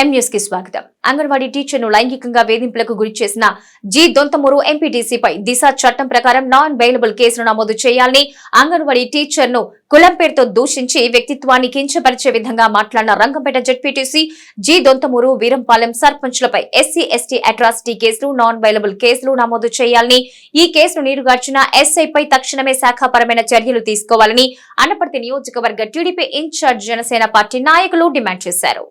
ఎం కి స్వాగతం. అంగన్వాడీ టీచర్ను లైంగికంగా వేధింపులకు గురి చేసిన జి దొంతమూరు ఎంపీటీసీపై దిశ చట్టం ప్రకారం నాన్ బెయిలబుల్ కేసును నమోదు చేయాలని అంగన్వాడీ టీచర్ను కులం పేరుతో దూషించి వ్యక్తిత్వాన్ని కించపరిచే విధంగా మాట్లాడిన రంగంపేట జడ్పీటీసీ జి దొంతమూరు వీరంపాలెం సర్పంచ్లపై ఎస్సీ ఎస్టీ అట్రాసిటీ కేసులు నాన్ బెయిలబుల్ కేసులు నమోదు చేయాలని ఈ కేసును నీరుగార్చిన ఎస్ఐపై తక్షణమే శాఖాపరమైన చర్యలు తీసుకోవాలని అనపర్తి నియోజకవర్గ టీడీపీ ఇన్ఛార్జ్ జనసేన పార్టీ నాయకులు డిమాండ్ చేశారు.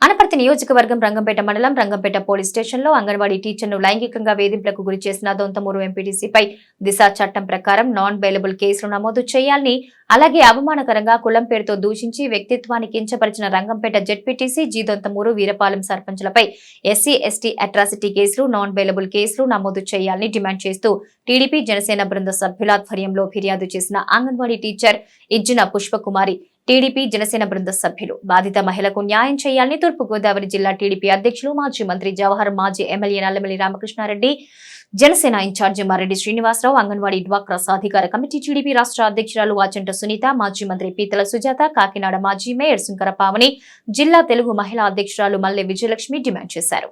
అనపర్తి నియోజకవర్గం రంగంపేట మండలం రంగంపేట పోలీస్ స్టేషన్లో అంగన్వాడీ టీచర్ను లైంగికంగా వేధింపులకు గురి చేసిన దొంతమూరు ఎంపీటీసీపై దిశ చట్టం ప్రకారం నాన్ బెయిలబుల్ కేసులు నమోదు చేయాలని అలాగే అవమానకరంగా కులం పేరుతో దూషించి వ్యక్తిత్వాన్ని కించపరిచిన రంగంపేట జెడ్పీటీసీ జీ దొంతమూరు వీరపాలెం సర్పంచ్లపై ఎస్సీ ఎస్టీ అట్రాసిటీ కేసులు నాన్ బెయిలబుల్ కేసులు నమోదు చేయాలని డిమాండ్ చేస్తూ టీడీపీ జనసేన బృంద సభ్యుల ఆధ్వర్యంలో ఫిర్యాదు చేసిన అంగన్వాడీ టీచర్ ఇజ్జున పుష్పకుమారి టీడీపీ జనసేన బృంద సభ్యులు. బాధిత మహిళకు న్యాయం చేయాలని తూర్పుగోదావరి జిల్లా టీడీపీ అధ్యక్షులు మాజీ మంత్రి జవహర్ మాజీ ఎమ్మెల్యే నల్లమల్లి రామకృష్ణారెడ్డి జనసేన ఇన్ఛార్జి మారెడ్డి శ్రీనివాసరావు అంగన్వాడీ డ్వాక్రా సాధికార కమిటీ టీడీపీ రాష్ట్ర అధ్యక్షురాలు వాచంట సునీత మాజీ మంత్రి పీతల సుజాత కాకినాడ మాజీ మేయర్ శంకర పావని జిల్లా తెలుగు మహిళా అధ్యక్షురాలు మల్లె విజయలక్ష్మి డిమాండ్ చేశారు.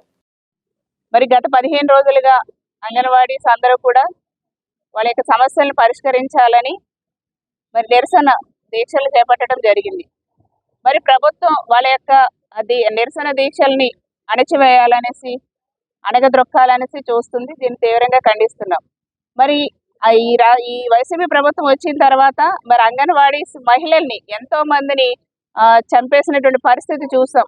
మరి గత పదిహేను రోజులుగా అంగన్వాడీస్ అందరూ కూడా వాళ్ళ యొక్క సమస్యలను పరిష్కరించాలని మరి నిరసన దీక్షలు చేపట్టడం జరిగింది. మరి ప్రభుత్వం వాళ్ళ యొక్క అది నిరసన దీక్షల్ని అణచివేయాలనేసి అణగద్రొక్కాలనేసి చూస్తుంది. దీన్ని తీవ్రంగా ఖండిస్తున్నాం. మరి ఈ రా ఈ వైసీపీ ప్రభుత్వం వచ్చిన తర్వాత మరి అంగన్వాడీ మహిళల్ని ఎంతో మందిని చంపేసినటువంటి పరిస్థితి చూసాం.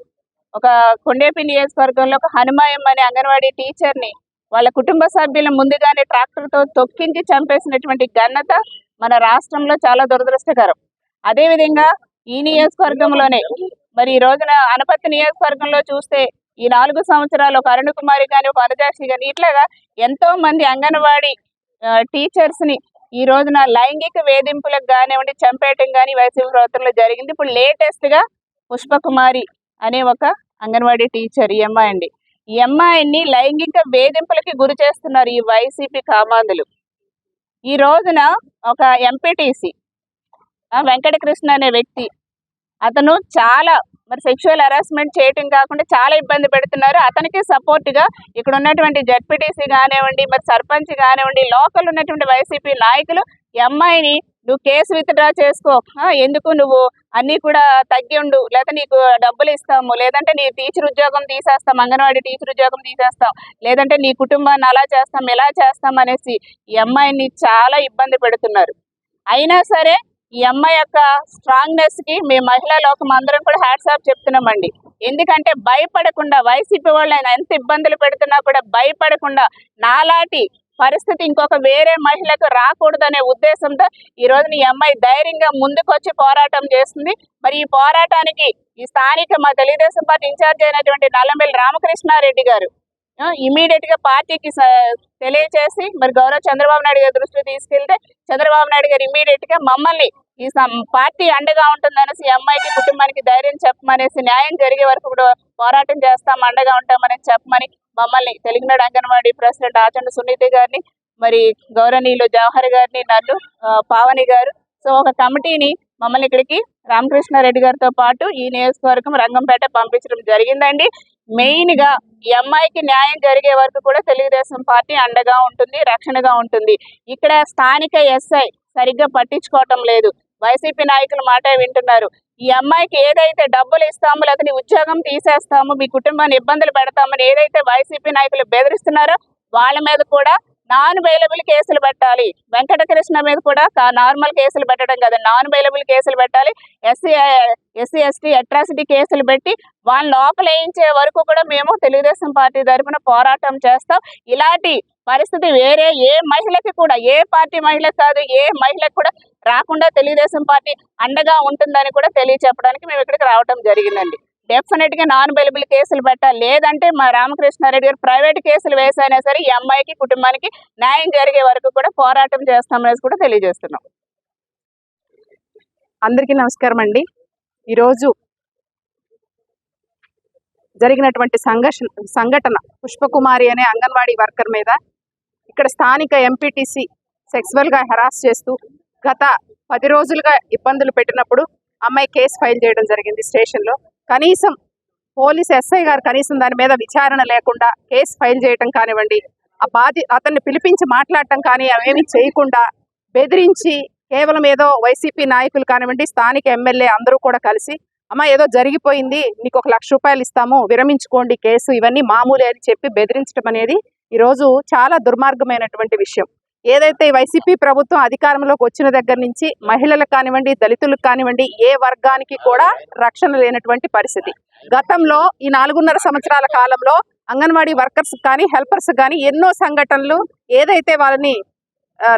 ఒక కొండేపి నియోజకవర్గంలో ఒక హనుమాయం అనే అంగన్వాడీ టీచర్ని వాళ్ళ కుటుంబ సభ్యులను ముందుగానే ట్రాక్టర్తో తొక్కించి చంపేసినటువంటి ఘనత మన రాష్ట్రంలో చాలా దురదృష్టకరం. అదేవిధంగా ఈ నియోజకవర్గంలోనే మరి ఈ రోజున అనపత్తి నియోజకవర్గంలో చూస్తే ఈ నాలుగు సంవత్సరాలు ఒక అరుణ్ కుమారి కానీ ఒక అనుజాక్షి కానీ ఇట్లాగా ఎంతో మంది అంగన్వాడీ టీచర్స్ని ఈ రోజున లైంగిక వేధింపులకు కానివ్వండి చంపేయటం కానీ వైసీపీ ప్రవర్తనలో జరిగింది. ఇప్పుడు లేటెస్ట్గా పుష్పకుమారి అనే ఒక అంగన్వాడీ టీచర్ ఈ అమ్మాయి అండి. ఈ అమ్మాయిని లైంగిక వేధింపులకి గురి చేస్తున్నారు ఈ వైసీపీ కామాందులు ఈ రోజున ఒక ఎంపీటీసీ వెంకటకృష్ణ అనే వ్యక్తి. అతను చాలా మరి సెక్షువల్ హరాస్మెంట్ చేయటం కాకుండా చాలా ఇబ్బంది పెడుతున్నారు. అతనికి సపోర్ట్గా ఇక్కడ ఉన్నటువంటి జడ్పీటీసీ కానివ్వండి మరి సర్పంచ్ కానివ్వండి లోకల్ ఉన్నటువంటి వైసీపీ నాయకులు ఈ అమ్మాయిని నువ్వు కేసు విత్డ్రా చేసుకో. ఎందుకు నువ్వు అన్ని కూడా తగ్గి ఉండు. లేదా నీకు డబ్బులు ఇస్తాము. లేదంటే నీ టీచర్ ఉద్యోగం తీసేస్తాం. అంగన్వాడీ టీచర్ ఉద్యోగం తీసేస్తాం. లేదంటే నీ కుటుంబాన్ని అలా చేస్తాం ఇలా చేస్తాం అనేసి ఈ అమ్మాయిని చాలా ఇబ్బంది పెడుతున్నారు. అయినా సరే ఈ అమ్మాయి యొక్క స్ట్రాంగ్నెస్కి మీ మహిళా లోకం అందరం కూడా హ్యాట్స్ ఆఫ్ చెప్తున్నామండి. ఎందుకంటే భయపడకుండా వైసీపీ వాళ్ళు ఆయన ఎంత ఇబ్బందులు పెడుతున్నా కూడా భయపడకుండా నాలాటి పరిస్థితి ఇంకొక వేరే మహిళకు రాకూడదనే ఉద్దేశంతో ఈ రోజు ఈ అమ్మాయి ధైర్యంగా ముందుకొచ్చి పోరాటం చేస్తుంది. మరి ఈ పోరాటానికి ఈ స్థానిక మా తెలుగుదేశం పార్టీ ఇన్ఛార్జ్ అయినటువంటి నల్లమెల్లి రామకృష్ణారెడ్డి గారు ఇమీడియట్గా పార్టీకి స- తెలియచేసి మరి గౌరవ చంద్రబాబు నాయుడు గారి దృష్టికి తీసుకెళ్తే చంద్రబాబు నాయుడు గారు ఇమీడియట్గా మమ్మల్ని ఈ సం- పార్టీ అండగా ఉంటుందనేసి అమ్మాయికి కుటుంబానికి ధైర్యం చెప్పమనేసి న్యాయం జరిగే వరకు కూడా పోరాటం చేస్తాం అండగా ఉంటామని చెప్పమని మమ్మల్ని తెలుగునాడు అంగన్వాడీ ప్రెసిడెంట్ ఆచండ సునీతి గారిని మరి గౌరవనీయులు జవహర్ గారిని నన్ను పావని గారు సో ఒక కమిటీని మమ్మల్ని ఇక్కడికి రామకృష్ణారెడ్డి గారితో పాటు ఈ నియోజకవర్గం రంగంపేట పంపించడం జరిగిందండి. మెయిన్గా ఈ అమ్మాయికి న్యాయం జరిగే వరకు కూడా తెలుగుదేశం పార్టీ అండగా ఉంటుంది రక్షణగా ఉంటుంది. ఇక్కడ స్థానిక ఎస్ఐ సరిగ్గా పట్టించుకోవటం లేదు. వైసీపీ నాయకుల మాట వింటున్నారు. ఈ అమ్మాయికి ఏదైతే డబ్బులు ఇస్తామో లేకపోతే ఉద్యోగం తీసేస్తాము మీ కుటుంబాన్ని ఇబ్బందులు పెడతామని ఏదైతే వైసీపీ నాయకులు బెదిరిస్తున్నారో వాళ్ళ మీద కూడా నాన్ అవైలబుల్ కేసులు పెట్టాలి. వెంకటకృష్ణ మీద కూడా నార్మల్ కేసులు పెట్టడం కదా. నాన్ అవైలబుల్ కేసులు పెట్టాలి. ఎస్సీ ఎస్సీ ఎస్టీ అట్రాసిటీ కేసులు పెట్టి వాళ్ళ లోపల వేయించే వరకు కూడా మేము తెలుగుదేశం పార్టీ తరఫున పోరాటం చేస్తాం. ఇలాంటి పరిస్థితి వేరే ఏ మహిళకి కూడా ఏ పార్టీ మహిళకి కాదు ఏ మహిళకి కూడా రాకుండా తెలుగుదేశం పార్టీ అండగా ఉంటుందని కూడా తెలియచెప్పడానికి మేము ఇక్కడికి రావడం జరిగిందండి. డెఫినెట్గా నాన్ బెయిలబుల్ కేసులు పెట్టాలి లేదంటే మా రామకృష్ణారెడ్డి గారు ప్రైవేట్ కేసులు వేసైనా సరే ఈ అమ్మాయికి కుటుంబానికి న్యాయం జరిగే వరకు కూడా పోరాటం చేస్తామనేసి కూడా తెలియజేస్తున్నాం. అందరికీ నమస్కారం అండి. ఈరోజు జరిగినటువంటి సంఘర్షణ సంఘటన పుష్పకుమారి అనే అంగన్వాడీ వర్కర్ మీద ఇక్కడ స్థానిక ఎంపీటీసీ సెక్సువల్గా హెరాస్ చేస్తూ గత పది రోజులుగా ఇబ్బందులు పెట్టినప్పుడు అమ్మాయి కేసు ఫైల్ చేయడం జరిగింది స్టేషన్లో. కనీసం పోలీస్ ఎస్ఐ గారు కనీసం దాని మీద విచారణ లేకుండా కేసు ఫైల్ చేయటం కానివ్వండి ఆ బాధి అతన్ని పిలిపించి మాట్లాడటం కానీ అవేమి చేయకుండా బెదిరించి కేవలం ఏదో వైసీపీ నాయకులు కానివ్వండి స్థానిక ఎమ్మెల్యే అందరూ కూడా కలిసి అమ్మ ఏదో జరిగిపోయింది నీకు ఒక లక్ష రూపాయలు ఇస్తాము విరమించుకోండి కేసు ఇవన్నీ మామూలే అని చెప్పి బెదిరించడం అనేది ఈరోజు చాలా దుర్మార్గమైనటువంటి విషయం. ఏదైతే వైసీపీ ప్రభుత్వం అధికారంలోకి వచ్చిన దగ్గర నుంచి మహిళలకు కానివ్వండి దళితులకు కానివ్వండి ఏ వర్గానికి కూడా రక్షణ లేనటువంటి పరిస్థితి. గతంలో ఈ నాలుగున్నర సంవత్సరాల కాలంలో అంగన్వాడీ వర్కర్స్ కానీ హెల్పర్స్ కానీ ఎన్నో సంఘటనలు ఏదైతే వాళ్ళని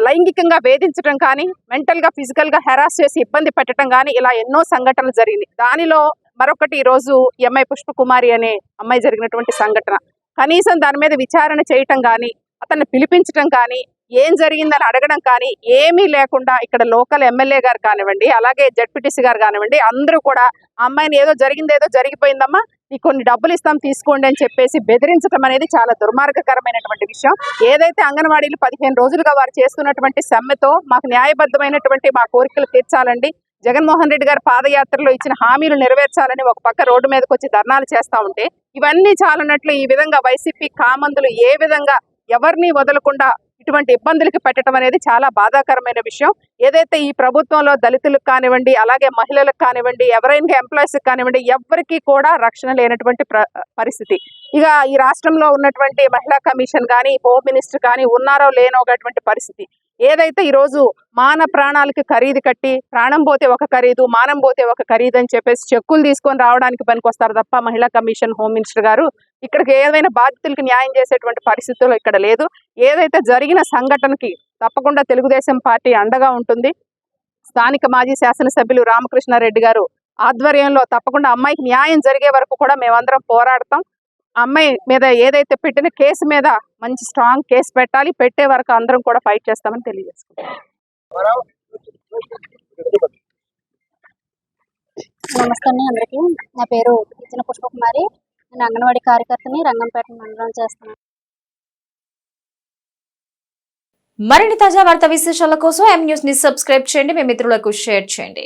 లైంగికంగా వేధించడం కానీ మెంటల్గా ఫిజికల్గా హెరాస్ చేసి ఇబ్బంది పెట్టడం కానీ ఇలా ఎన్నో సంఘటనలు జరిగింది దానిలో మరొకటి ఈరోజు రోజు ఈ అమ్మాయి పుష్పకుమారి అనే అమ్మాయి జరిగినటువంటి సంఘటన. కనీసం దాని మీద విచారణ చేయటం కానీ అతన్ని పిలిపించడం కానీ ఏం జరిగిందని అడగడం కానీ ఏమీ లేకుండా ఇక్కడ లోకల్ ఎమ్మెల్యే గారు కానివ్వండి అలాగే జడ్పీటీసీ గారు కానివ్వండి అందరూ కూడా అమ్మాయిని ఏదో జరిగింది ఏదో జరిగిపోయిందమ్మా ఈ కొన్ని డబ్బులు ఇస్తాం తీసుకోండి అని చెప్పేసి బెదిరించడం అనేది చాలా దుర్మార్గకరమైనటువంటి విషయం. ఏదైతే అంగన్వాడీలు పదిహేను రోజులుగా వారు చేస్తున్నటువంటి సమ్మెతో మాకు న్యాయబద్ధమైనటువంటి మా కోరికలు తీర్చాలండి. జగన్మోహన్ రెడ్డి గారు పాదయాత్రలో ఇచ్చిన హామీలు నెరవేర్చాలని ఒక పక్క రోడ్డు మీదకి వచ్చి ధర్నాలు చేస్తా ఉంటే ఇవన్నీ చాలన్నట్లు ఈ విధంగా వైసీపీ కామందులు ఏ విధంగా ఎవరిని వదలకుండా ఇటువంటి ఇబ్బందులకి పెట్టడం అనేది చాలా బాధాకరమైన విషయం. ఏదైతే ఈ ప్రభుత్వంలో దళితులకు కానివ్వండి అలాగే మహిళలకు కానివ్వండి ఎవరైనా ఎంప్లాయీస్కి కానివ్వండి ఎవరికి కూడా రక్షణ లేనటువంటి పరిస్థితి. ఇక ఈ రాష్ట్రంలో ఉన్నటువంటి మహిళా కమిషన్ కానీ హోమ్ మినిస్టర్ కానీ ఉన్నారో లేనో ఒకటువంటి పరిస్థితి. ఏదైతే ఈ రోజు మాన ప్రాణాలకి ఖరీదు కట్టి ప్రాణం పోతే ఒక ఖరీదు మానం పోతే ఒక ఖరీదు అని చెప్పేసి చెక్కులు తీసుకొని రావడానికి పనికొస్తారు తప్ప మహిళా కమిషన్ హోమ్ మినిస్టర్ గారు ఇక్కడికి ఏదైనా బాధితులకు న్యాయం చేసేటువంటి పరిస్థితులు ఇక్కడ లేదు. ఏదైతే జరిగిన సంఘటనకి తప్పకుండా తెలుగుదేశం పార్టీ అండగా ఉంటుంది. స్థానిక మాజీ శాసనసభ్యులు రామకృష్ణారెడ్డి గారు ఆధ్వర్యంలో తప్పకుండా అమ్మాయికి న్యాయం జరిగే వరకు కూడా మేమందరం పోరాడతాం. అమ్మాయి మీద ఏదైతే పెట్టిన కేసు మీద మంచి స్ట్రాంగ్ కేసు పెట్టాలి పెట్టే వరకు అందరం కూడా ఫైట్ చేస్తామని తెలియజేసుకుంటాం నమస్తే అండి అందరికీ. నా పేరు ఇచ్చిన పుష్పకుమారి. నేను అంగన్వాడీ కార్యకర్తని రంగంపేట మండలం చేస్తున్నాను. మరిన్ని తాజా వార్తా విశేషాల కోసం ఎం న్యూస్ని సబ్స్క్రైబ్ చేయండి. మీ మిత్రులకు షేర్ చేయండి.